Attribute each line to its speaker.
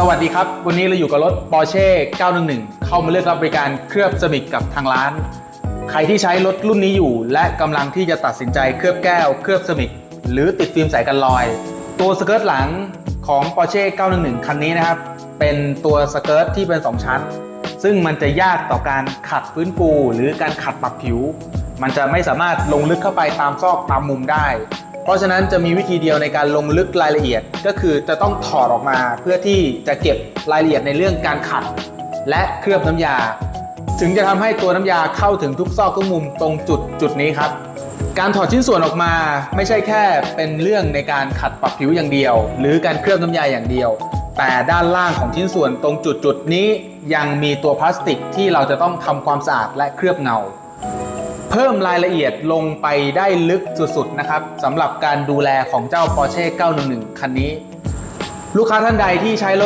Speaker 1: สวัสดีครับ วันนี้เราอยู่กับรถ Porsche 911 เข้ามาเลือกรับบริการเคลือบเซมิกกับทางร้าน ใครที่ใช้รถรุ่นนี้อยู่ และกำลังที่จะตัดสินใจเคลือบแก้ว เคลือบเซมิกหรือติดฟิล์มใสกันรอย ตัวสเกิร์ตหลังของ Porsche 911 คันนี้นะครับ เป็นตัวสเกิร์ตที่เป็น 2 ชั้น ซึ่งมันจะยากต่อการขัดฟื้นฟู หรือการขัดปรับผิว มันจะไม่สามารถลงลึกเข้าไปตามซอกตามมุมได้ เพราะฉะนั้นจะมีวิธีเดียวในการลงลึกรายละเอียด ก็คือจะต้องถอดออกมาเพื่อที่จะเก็บรายละเอียดในเรื่องการขัด และเคลือบน้ำยา ถึงจะทำให้ตัวน้ำยาเข้าถึงทุกซอกทุกมุมตรงจุดจุดนี้ครับ การถอดชิ้นส่วนออกมาไม่ใช่แค่เป็นเรื่องในการขัดปรับผิวอย่างเดียว หรือการเคลือบน้ำยาอย่างเดียว แต่ด้านล่างของชิ้นส่วนตรงจุดจุดนี้ยังมีตัวพลาสติกที่เราจะต้องทำความสะอาดและเคลือบเงา พิ่มรายละเอียดลงไปได้ลึกสุดๆนะครับสำหรับการดูแลของเจ้า Porsche 911 คันนี้ ลูกค้าท่านใดที่ใช้รถ